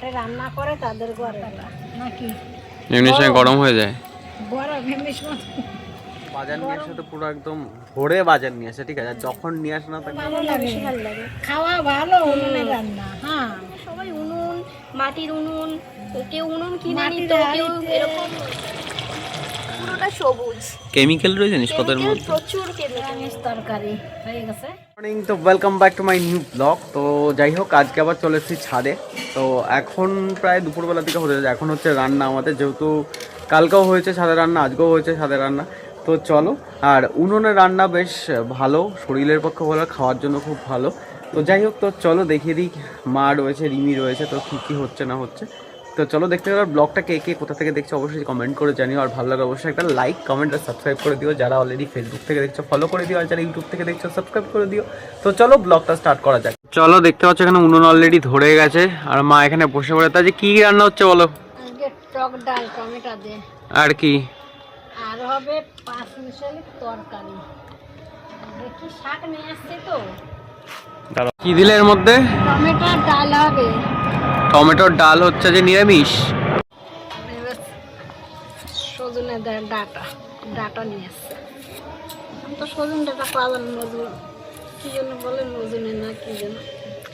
কাঠে রান্না করে তাদের ঘরে। নাকি? এমনি সময় গরম হয়ে যায়। বড় ভেমিস বাজার নিয়ে আসে তো পুরো একদম ভোরে বাজার নিয়ে আসে ঠিক আছে? আর যখন নিয়ে আসে না তখন খাওয়া ভালো উনুনে রান্না হ্যাঁ। সবাই উনুন মাটির উনুন কেউ উনুন কিনে নিত কেউ এরকম পুরোটা সবুজ। কেমিক্যাল রয়েছে মধ্যে? প্রচুর কেমিক্যাল। তরকারি হয়ে গেছে। মর্নিং তো welcome back to my new blog তো যাই হোক আজকে আবার চলে এসেছি ছাদে। তো এখন প্রায় দুপুরবেলা থেকে হতে যাচ্ছে। এখন হচ্ছে রান্না আমাদের যেহেতু কালকেও হয়েছে ছাদে রান্না আজকেও হয়েছে ছাদে রান্না। তো চলো আর উনুনের রান্না বেশ ভালো শরীরের পক্ষে ভালো খাওয়ার জন্য খুব ভালো। তো যাই হোক তো চলো দেখিয়ে দিই মা রয়েছে রিমি রয়েছে তো কী কী হচ্ছে না হচ্ছে। তো চলো দেখতে গেলে ব্লগটা কে কে কোথা থেকে দেখছ অবশ্যই কমেন্ট করে জানিও আর ভালো লাগে অবশ্যই একটা লাইক কমেন্ট আর সাবস্ক্রাইব করে দিও। যারা অলরেডি ফেসবুক থেকে দেখছ ফলো করে দিও আর যারা ইউটিউব থেকে দেখছ সাবস্ক্রাইব করে দিও। তো চলো ব্লগটা স্টার্ট করা যাক। চলো দেখতে পাচ্ছ এখানে উনুন অলরেডি ধরে গেছে আর মা এখানে বসে পড়ে। তা যে কি রান্না হচ্ছে বলো? আজকে টক ডাল টমেটো দিয়ে। আর কি? আর হবে পাঁচ মিশালি তরকারি দেখি শাক নিয়ে আসছে তো? কি দিলে এর মধ্যে? টমেটো ডাল হবে। টমেটোর ডাল হচ্ছে যে নিরামিষ? সজনে ডাটা ডাটা নিয়ে আসছে। তো সজনে ডাটা পাওয়া যায় না নজরুল। কি জন্য বলে না কি জন্য?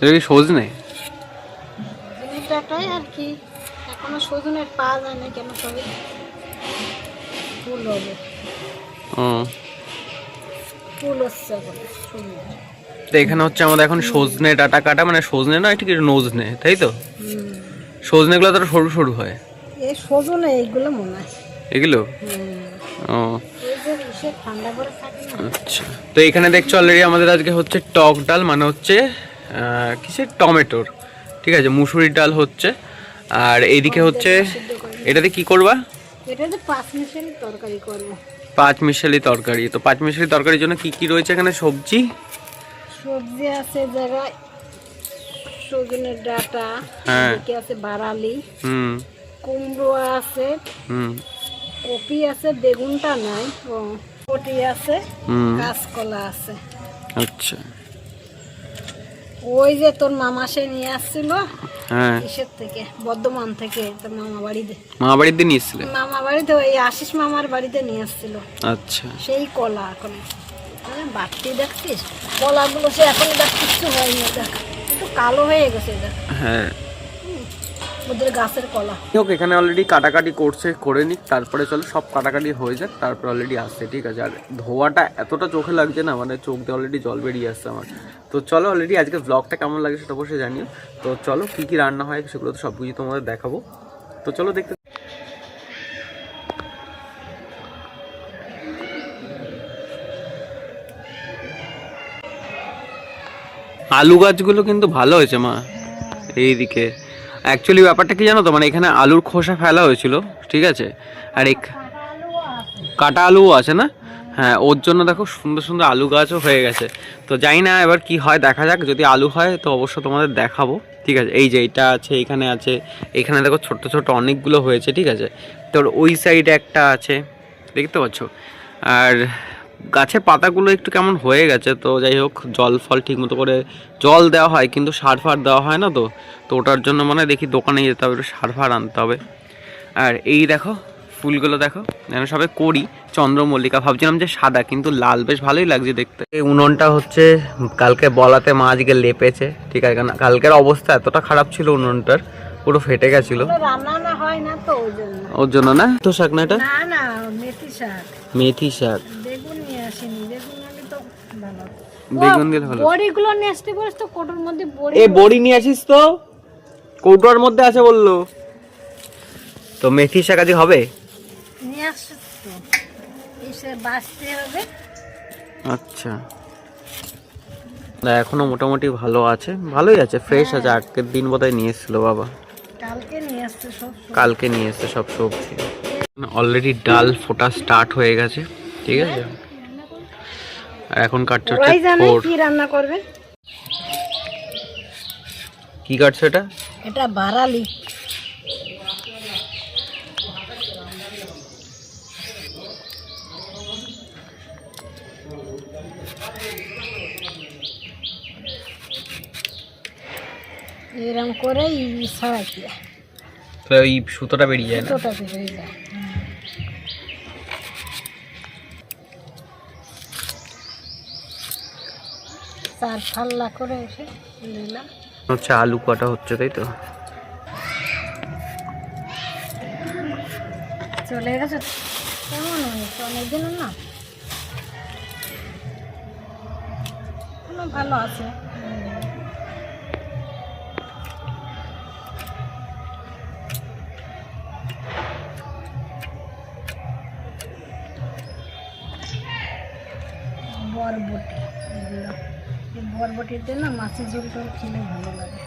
এটা সজনে? সজনে ডাটাই আর কি। এখনও পাওয়া যায় না কেন সবে? ফুল হবে। ফুল হচ্ছে এখন সজনে। তো এখানে হচ্ছে আমাদের এখন সজনে ডাটা কাটা মানে সজনে না ঠিক নজনে তাই তো? সজনেগুলো তো সরু সরু হয়। এই সজনে এইগুলো মনে হয়। এগুলো? ও। আচ্ছা। তো এখানে দেখছ অলরেডি আমাদের আজকে হচ্ছে টক ডাল মানে হচ্ছে কিসের? টমেটোর। ঠিক আছে মুসুরির ডাল হচ্ছে। আর এইদিকে হচ্ছে এটাতে কি করবা? পাঁচ মিশালি তরকারি করব। পাঁচ মিশালি তরকারি। তো পাঁচ মিশালি তরকারির জন্য কি কি রয়েছে এখানে? সবজি? সবজি আছে জায়গায়। সজনের ডাটা হ্যাঁ। এদিকে আছে? বারালি। হুম। কুমড়ো আছে। হুম। কপি আছে বেগুনটা নাই। ও কটি আছে কাঁচকলা আছে। আচ্ছা। ওই যে তোর মামা সে নিয়ে আসছিল হ্যাঁ। কিসের থেকে? বর্ধমান থেকে তোর মামা বাড়িতে। মা বাড়ির দিন এসেছিলে? মামা বাড়িতে ওই আশিস মামার বাড়িতে নিয়ে আসছিল আচ্ছা। সেই কলা এখন। বাড়তি দেখছিস? কলাগুলো সে এখন দেখ কিচ্ছু হয়নি দেখ। একটু কালো হয়ে গেছে দেখ। হ্যাঁ। ওদের গাছের কলা। এখানে অলরেডি কাটাকাটি করছে করে নিক তারপরে চলো সব কাটাকাটি হয়ে যাক তারপর অলরেডি আসছে ঠিক আছে। আর ধোয়াটা এতটা চোখে লাগছে না মানে চোখ দিয়ে অলরেডি জল বেরিয়ে আসছে আমার। তো চলো অলরেডি আজকে ব্লগটা কেমন লাগে সেটা অবশ্যই জানিও। তো চলো কী কী রান্না হয় সেগুলো তো সব কিছু তোমাদের দেখাবো। তো চলো দেখতে আলু গাছগুলো কিন্তু ভালো হয়েছে, মা। এইদিকে। অ্যাকচুয়ালি ব্যাপারটা কি জানো তো? মানে এখানে আলুর খোসা ফেলা হয়েছিল, ঠিক আছে? আর এক কাটা আলুও আছে না? হ্যাঁ ওর জন্য দেখো সুন্দর সুন্দর আলু গাছও হয়ে গেছে। তো জানি না এবার কি হয়, দেখা যাক। যদি আলু হয়, তো অবশ্য তোমাদের দেখাবো, ঠিক আছে? এই যে এইটা আছে, এখানে আছে। এখানে দেখো ছোট্ট ছোট্ট অনেকগুলো হয়েছে, ঠিক আছে? তোর ওই সাইডে একটা আছে, দেখতে পাচ্ছ? আর গাছের পাতাগুলো একটু কেমন হয়ে গেছে তো যাই হোক জল ফল ঠিক মতো করে জল দেওয়া হয় কিন্তু সার ফার দেওয়া হয় না তো তো ওটার জন্য মানে দেখি দোকানে যেতে হবে একটু সার ফার আনতে হবে। আর এই দেখো ফুলগুলো দেখো যেন সবে করি চন্দ্রমল্লিকা ভাবছিলাম যে সাদা কিন্তু লাল বেশ ভালোই লাগছে দেখতে। এই উনুনটা হচ্ছে কালকে বলাতে মা আজকে লেপেছে ঠিক আছে কারণ কালকের অবস্থা এতটা খারাপ ছিল উনুনটার পুরো ফেটে গেছিল। ওগুলো রান্না না হয় না তো ওই জন্য। ওর জন্য না? তো শাক না এটা না না মেথি শাক। মেথি শাক। বেগুন দিলে ভালো। বড়িগুলো নিয়ে আসতে পারিস তো কোটোর মধ্যে বড়ি এ বড়ি নিয়ে আসিস তো? কৌটোর মধ্যে আছে বলল। তো মেথি শাক আজকে হবে? নিয়ে আসছিস তো। এসে বাঁচতে হবে। আচ্ছা। না এখনও মোটামুটি ভালো আছে। ভালোই আছে ফ্রেশ আছে। আগের দিন বোধহয় নিয়ে এসেছিল বাবা। কালকে নিয়ে আসতে সব কালকে নিয়ে এসছে সব সবজি। অলরেডি ডাল ফোটা স্টার্ট হয়ে গেছে। ঠিক আছে? আর এখন কাটছে ওরাই জানে কি রান্না করবে। কি কাটছে এটা? এটা বারালি। এরকম করে ছড়াই দিয়ে তো ওই সুতোটা বেরিয়ে যায় না? সুতোটা বেরিয়ে যায় চার ফাল্লা করে এসে নিলাম। হচ্ছে আলু কাটা হচ্ছে তাই তো? চলে গেছে কেমন হয়েছে অনেকদিন না? ভালো আছে? বরবটি। বরবটিতে না মাছের ঝোল টোল খেলে ভালো লাগে।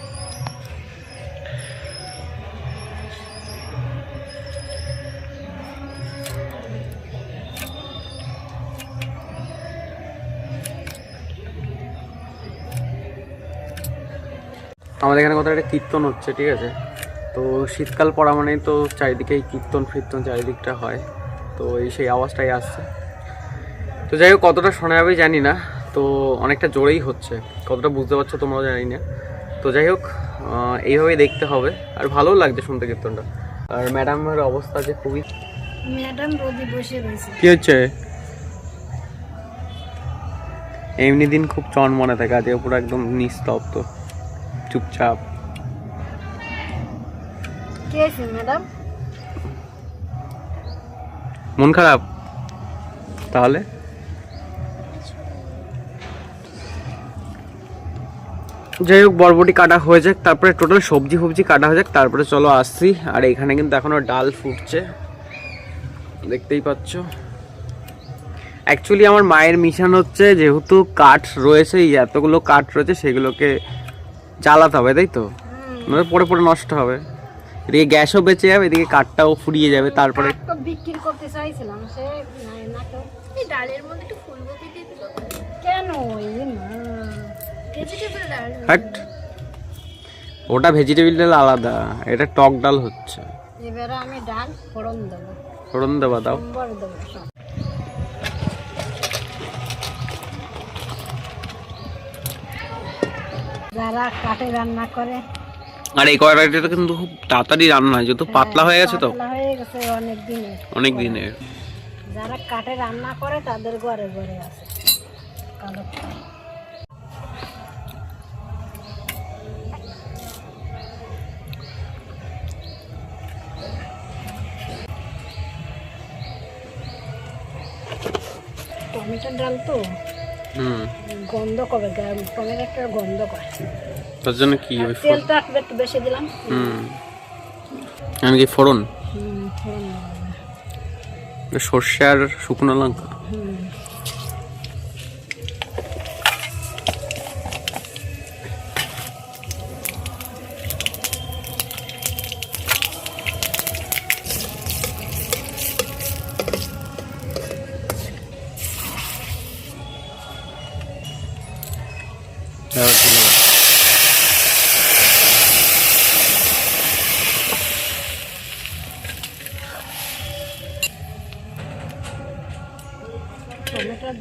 আমাদের এখানে কোথাও একটা কীর্তন হচ্ছে, ঠিক আছে? তো শীতকাল পড়া মানেই তো চারিদিকেই কীর্তন ফির্তন চারিদিকটা হয়। তো এই সেই আওয়াজটাই আসছে। তো যাই হোক, কতটা শোনা যাবে জানি না। তো অনেকটা জোরেই হচ্ছে। কতটা বুঝতে পারছ তোমরাও জানি না। তো যাই হোক এইভাবেই দেখতে হবে। আর ভালোও লাগছে শুনতে কীর্তনটা। আর ম্যাডামের অবস্থা যে খুবই ম্যাডাম রোদি বসে রয়েছে। কি হচ্ছে? এমনি দিন খুব চন মনে থাকে আজকে পুরো একদম নিস্তব্ধ চুপচাপ। ম্যাডাম? মন খারাপ? তাহলে? যাই হোক বরবটি কাটা হয়ে যাক তারপরে টোটাল সবজি ফবজি কাটা হয়ে যাক তারপরে চলো আসছি। আর এখানে কিন্তু এখনও ডাল ফুটছে। দেখতেই পাচ্ছ। অ্যাকচুয়ালি আমার মায়ের মিশন হচ্ছে যেহেতু কাঠ রয়েছে এই এতগুলো কাঠ রয়েছে সেগুলোকে জ্বালাতে হবে তাই তো? নইলে পরে পরে নষ্ট হবে। এদিকে গ্যাসও বেঁচে যাবে এদিকে কাঠটাও ফুরিয়ে যাবে তারপরে বিক্রি করতে চাইছিলাম সে নাই না তো। এই ডালের মধ্যে একটু ফুলকপি দিয়ে দিল কেন এই না ভেজিটেবল ডাল হাট ওটা ভেজিটেবিল ডাল আলাদা। এটা টক ডাল হচ্ছে। এবারে আমি ডাল ফোড়ন দেবো। ফোড়ন দেবা দাও। যারা কাঠে রান্না করে। আর এই কড়াইটা কিন্তু খুব তাড়াতাড়ি রান্না হয় যেহেতু পাতলা হয়ে গেছে তো। পাতলা হয়ে গেছে অনেক দিনের। অনেক দিনের। যারা কাঠে রান্না করে তাদের ঘরে ঘরে আছে। কালো টমেটোর ডাল তো? হুম। গন্ধ করে টমেটো একটা গন্ধ করে তার জন্য কি ওই তেলটা একটু বেশি দিলাম। হুম। আমি কি ফোড়ন? হুম, ফোড়ন সর্ষে আর শুকনো লঙ্কা।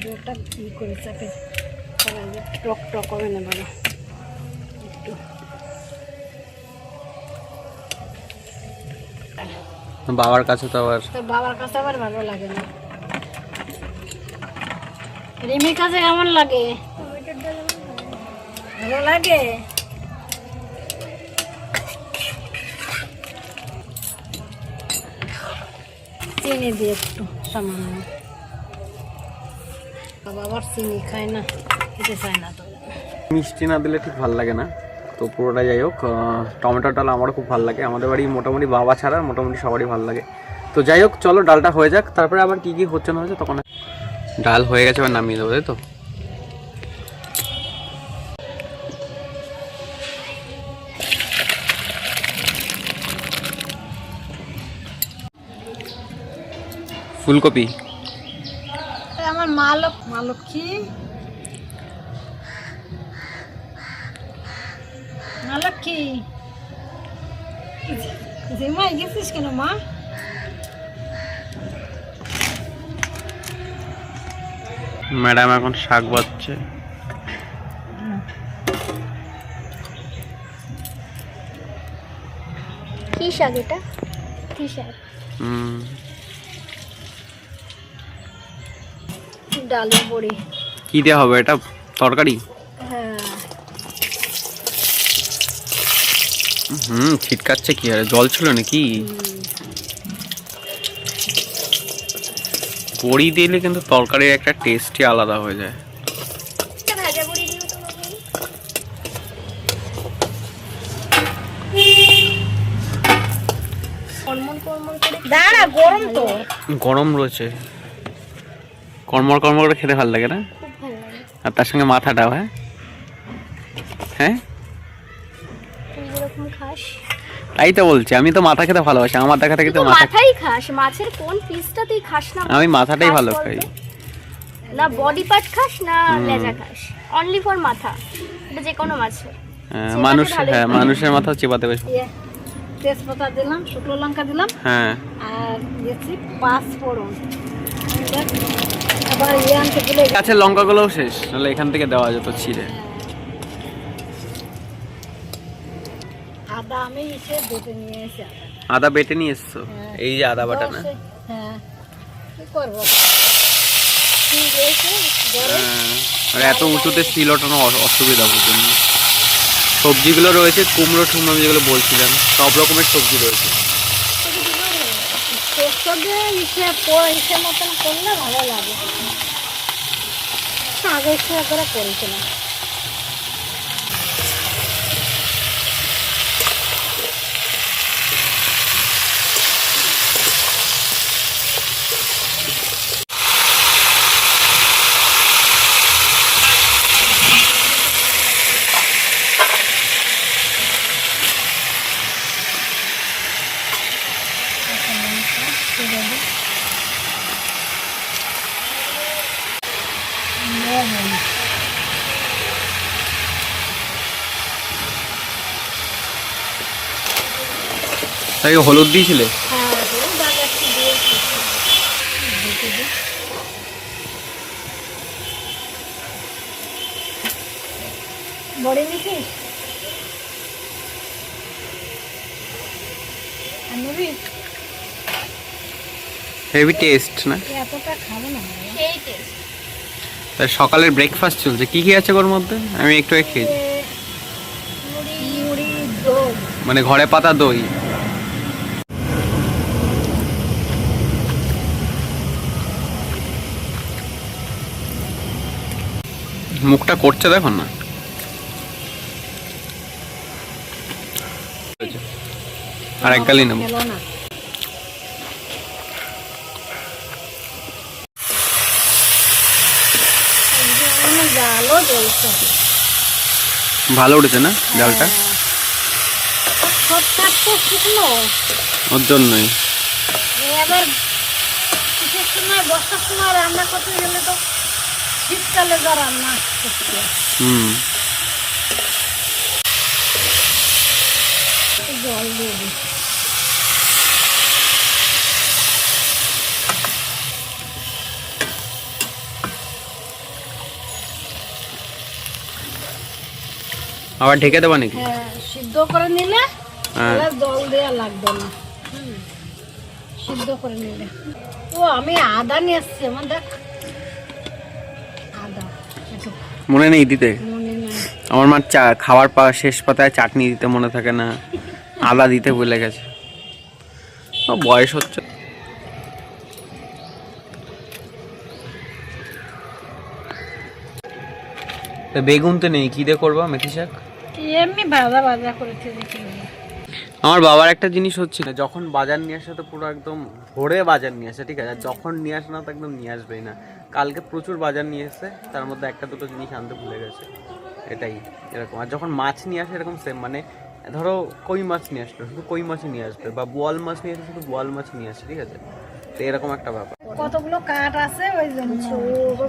জলটা কি করে চাপে টক টক হবে না ভালো একটু। বাবার কাছে তো আবার বাবার কাছে আবার ভালো লাগে না। রিমির কাছে কেমন লাগে? ভালো লাগে? চিনি দিয়ে একটু সামান্য। মিষ্টি না দিলে ঠিক ভালো লাগে না। তো পুরোটা যাই হোক টমেটো ডাল আমারও খুব ভালো লাগে। আমাদের বাড়ি মোটামুটি বাবা ছাড়া মোটামুটি সবারই ভালো লাগে। তো যাই হোক, চলো ডালটা হয়ে যাক। তারপরে আবার কি কি হচ্ছে না হচ্ছে তখন ডাল হয়ে গেছে, এবার নামিয়ে দেবো, তাই তো? ফুলকপি। আমার মালক মালক কি মালক কি জিমাই গেছিস কেন মা? ম্যাডাম এখন শাক বাচ্ছে কি শাক এটা? কি শাক? হুম ডালের বড়ি। কি দেওয়া হবে? এটা তরকারি? হ্যাঁ। হুম ছিটকাচ্ছে কি আর? জল ছিল নাকি? বড়ি দিলে কিন্তু তরকারির একটা টেস্টই আলাদা হয়ে যায়। একটা ভাজা বড়ি দিও তো মামনি। কর্মন কর্মন করে দাঁড়া গরম তো। গরম রয়েছে। কর্মর কর্মর করে খেতে ভালো লাগে না? আর তার সঙ্গে মাথাটাও হ্যাঁ? হ্যাঁ? তাই তো বলছি আমি তো মাথা খেতে ভালোবাসি আমার দেখা থেকে তো মাথাই খাস মাছের কোন পিসটা তুই খাস না আমি মাথাটাই ভালো খাই। না বডি পার্ট খাস না। লেজা খাস? অনলি ফর মাথা এটা যে কোনো মাছের। হ্যাঁ, মানুষ হ্যাঁ মানুষের মাথা চেপাতে বেশ ইয়ে তেজপাতা দিলাম শুকনো লঙ্কা দিলাম। হ্যাঁ। আর দিয়েছি পাঁচ ফোড়ন। গাছের লঙ্কাগুলোও শেষ নাহলে এখান থেকে দেওয়া যেত ছিঁড়ে। আদা বেটে নিয়ে এসছো? হ্যাঁ। এই যে আদা বাটা না? হ্যাঁ। হ্যাঁ, আর এত উঁচুতে স্টিল ওঠানো অসুবিধা প্রচণ্ড সবজিগুলো রয়েছে কুমড়ো টুমড়ো যেগুলো বলছিলাম সব রকমের সবজি রয়েছে পোস্ত দিয়ে ইসে ইসে মতন করলে ভালো লাগে। আগে ইসে করে করেছিলাম। তাই হলুদ দিয়েছিলে? হ্যাঁ। বড়ি নিখিস হেভি টেস্ট না? এতটা খাব না সেই টেস্ট তাই সকালের ব্রেকফাস্ট চলছে। কি কি আছে ওর মধ্যে? আমি একটু খেয়েছি মানে ঘরে পাতা দই। মুখটা করছে দেখুন না। আর এক গালি নেব। ভালো উঠেছে না ডালটা তো শুকনো। ওর জন্যই। এবার শীতের সময় বর্ষার সময় রান্না করতে গেলে তো শীতকালে যা রান্না করতে হুম। জল দিয়ে আবার ঢেকে দেবা নাকি? হ্যাঁ সিদ্ধ করে নিলে হ্যাঁ। জল দেওয়া লাগবে না। সিদ্ধ করে নিলে। ও আমি আদা নিয়ে এসছি আমার দেখ। মনে নেই দিতে? আমার মার চা খাওয়ার পা শেষ পাতায় চাটনি দিতে মনে থাকে না আদা দিতে ভুলে গেছে। বয়স হচ্ছে। বেগুন তো নেই কি দিয়ে করব মেথি শাক? এমনি করেছে আমার বাবার একটা জিনিস হচ্ছে না যখন বাজার নিয়ে আসে তো পুরো একদম ভোরে বাজার নিয়ে আসে ঠিক আছে? যখন নিয়ে আসে না তো একদম নিয়ে আসবেই না। কালকে প্রচুর বাজার নিয়ে এসে তার মধ্যে একটা দুটো জিনিস আনতে ভুলে গেছে। এটাই এরকম। আর যখন মাছ নিয়ে আসে এরকম সেম মানে ধরো কই মাছ নিয়ে আসলো শুধু কই মাছই নিয়ে আসবে বা বোয়াল মাছ নিয়ে আসবে শুধু বোয়াল মাছ নিয়ে আসে ঠিক আছে? তো এরকম একটা ব্যাপার। কতগুলো কাঠ আছে ওই জন্য?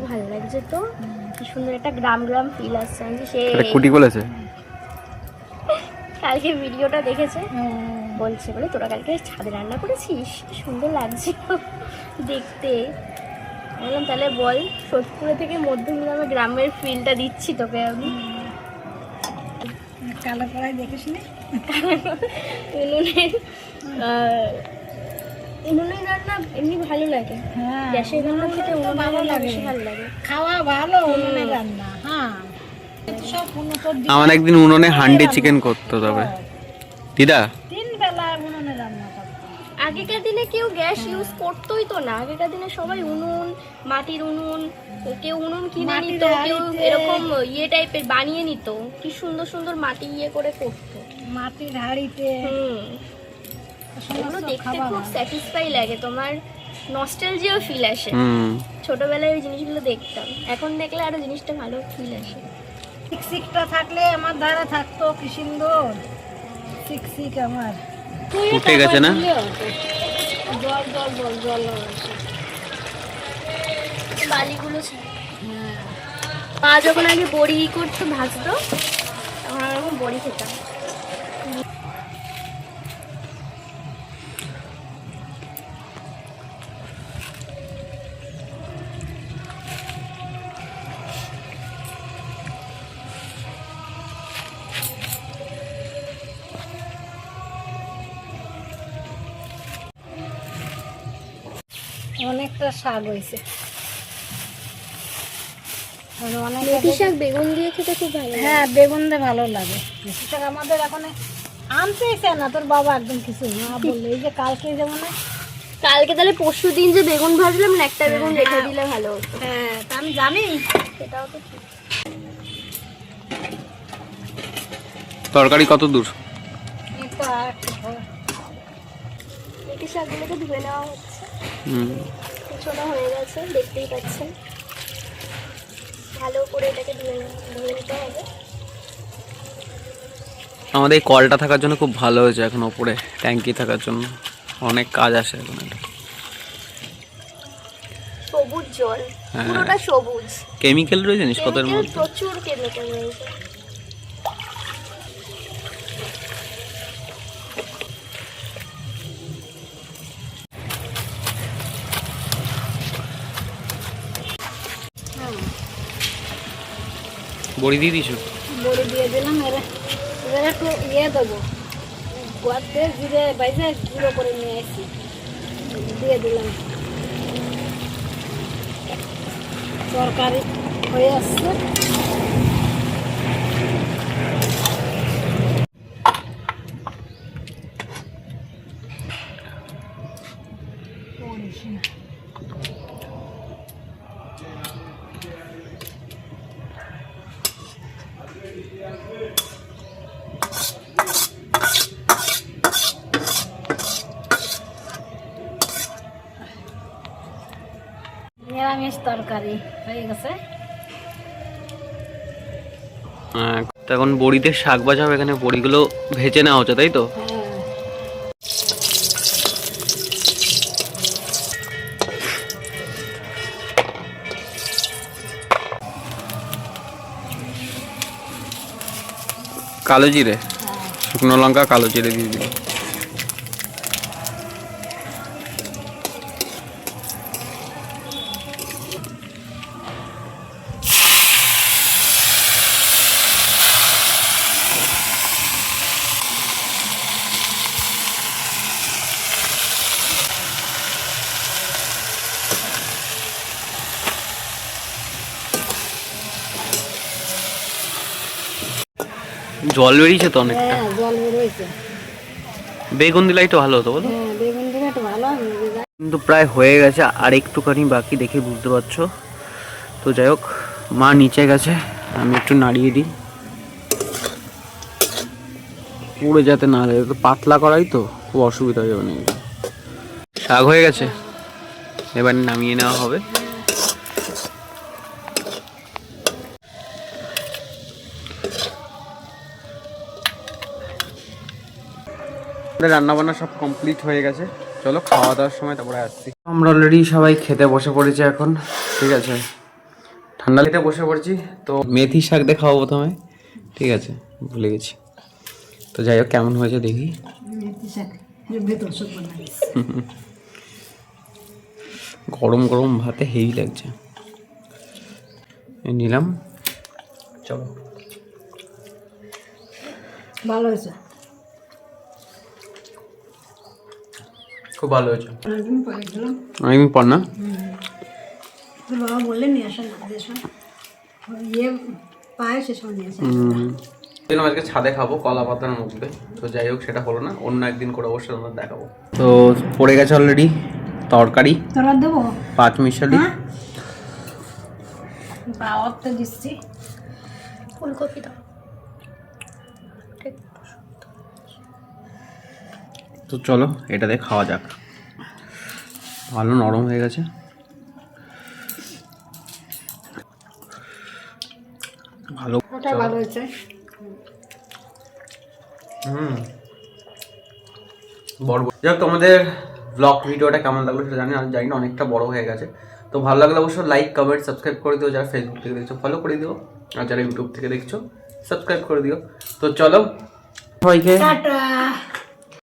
ভালো লাগছে তো। কি সুন্দর একটা গ্রাম গ্রাম ফিল আসছে আমি সে কুটি বলেছে। কালকে ভিডিওটা দেখেছে। বলছে বলে তোরা কালকে ছাদে রান্না করেছিস? কি সুন্দর লাগছে দেখতে। বললাম তাহলে বল সোদপুরে থেকে মধ্যমগ্রামে গ্রামের ফিলটা দিচ্ছি তোকে আমি। উনুনের উনুনের রান্না এমনি ভালো লাগে। হ্যাঁ গ্যাসের রান্না খেতে তো ভালো লাগে। ভালো লাগে। খাওয়া ভালো উনুনে রান্না হ্যাঁ। আমার একদিন উনুনে হান্ডি চিকেন করতো তবে। দিদা তিন বেলা উনুনে রান্না করতো আগেকার দিনে কেউ গ্যাস ইউজ করতোই তো না। আগেকার দিনে সবাই উনুন মাটির উনুন কেউ উনুন কিনে নিত কেউ এরকম ইয়ে টাইপের বানিয়ে নিত। কি সুন্দর সুন্দর মাটি ইয়ে করে করতো। মাটির হাঁড়িতে দেখতে খুব স্যাটিসফাই লাগে। তোমার নস্টালজিও ফিল আসে। হুম। ছোটবেলায় ওই জিনিসগুলো দেখতাম। এখন দেখলে আরও জিনিসটা ভালো ফিল আসে। শিকশিকটা থাকলে আমার দ্বারা থাকতো কি সুন্দর আমার। উঠে গেছে না? জল জল জল জল আছে। বালিগুলো ছিল মা যখন আগে বড়ি করতো ভাজতো তখন ওরকম বড়ি খেতাম শাক হয়েছে। মেথি শাক বেগুন দিয়ে খেতে খুব ভালো হ্যাঁ বেগুন দিয়ে ভালো লাগে। শাক আমাদের এখন না তোর বাবা একদম কিছু না বললে। এই যে কালকে যেমন কালকে তাহলে পরশু দিন যে বেগুন ভাজলাম না একটা বেগুন রেখে দিলে ভালো হতো। হ্যাঁ তা আমি জানি সেটাও তো তরকারি কত দূর। মেথি শাকগুলোকে ধুয়ে নেওয়া হচ্ছে। হুম। ছোটো হয়ে গেছে দেখতেই পাচ্ছেন। ভালো করে এটাকে ধুয়ে ধুয়ে নিতে হবে। আমাদের এই কলটা থাকার জন্য খুব ভালো হয়েছে এখন ওপরে ট্যাঙ্কি থাকার জন্য। অনেক কাজ আসে এখন এটা। সবুজ জল হ্যাঁ। পুরোটা সবুজ। কেমিক্যাল রয়েছে জিনিসপত্রের মধ্যে? প্রচুর কেমিক্যাল রয়েছে। বড়ি দিয়ে দিছো? বড়ি দিয়ে দিলাম এরা এবার একটু ইয়ে দেবো। গোয়াতে জিরে বাইরে গুঁড়ো করে নিয়ে আসি। দিয়ে দিলাম। তরকারি হয়ে আসছে নিরামিষ তরকারি হয়ে এখন বড়িতে শাক ভাজা হবে এখানে বড়িগুলো ভেজে নেওয়া হচ্ছে তাই তো? কালো জিরে? হ্যাঁ। শুকনো লঙ্কা কালো জিরে দিয়ে দিল জল বেরিয়েছে তো অনেকটা? হ্যাঁ জল বেরোয়েছে। বেগুন দিলাই তো ভালো হতো বলো? হ্যাঁ বেগুন দিলে একটু ভালো কিন্তু প্রায় হয়ে গেছে আর একটুখানি বাকি দেখে বুঝতে পারছ। তো যাই হোক মা নিচে গেছে আমি একটু নাড়িয়ে দিই। পুড়ে যাতে না যায় তো পাতলা করাই তো খুব অসুবিধা হয়ে যাবে না শাক হয়ে গেছে এবার নামিয়ে নেওয়া হবে। রান্না বান্না সব কমপ্লিট হয়ে গেছে। চলো খাওয়া দাওয়ার সময় তারপরে আসছি। আমরা অলরেডি সবাই খেতে বসে পড়েছি এখন ঠিক আছে? ঠান্ডা খেতে বসে পড়েছি তো মেথি শাক দিয়ে খাওয়া প্রথমে ঠিক আছে? ভুলে গেছি। তো যাই হোক কেমন হয়েছে দেখি। গরম গরম ভাতে হেভি লাগছে। নিলাম। চলো। ভালো হয়েছে? খুব ভালো হয়েছে। অনেকদিন পরে না? বাবা বললেন নিয়ে আসেন ইয়ে পায় সে সময় নিয়ে আসেন আজকে ছাদে খাব কলা পাতার মধ্যে তো যাই হোক সেটা হলো না অন্য একদিন করে অবশ্যই তোমাদের দেখাবো। তো পড়ে গেছে অলরেডি তরকারি? তোরা দেবো? পাঁচ মিশালি। হ্যাঁ? বাবার তো দিচ্ছি। ফুলকপি দাও। তো চলো এটা দিয়ে খাওয়া যাক। ভালো নরম হয়ে গেছে। ভালো। ভালো হয়েছে। হুম। বড় হোক তোমাদের ব্লগ ভিডিওটা কেমন লাগল সেটা জানি আমি জানি না অনেকটা বড় হয়ে গেছে। তো ভালো লাগলে অবশ্যই লাইক কমেন্ট সাবস্ক্রাইব করে দিও যারা ফেসবুক থেকে দেখছ ফলো করে দিও। আর যারা ইউটিউব থেকে দেখছ সাবস্ক্রাইব করে দিও। তো চলো সবাইকে টাটা।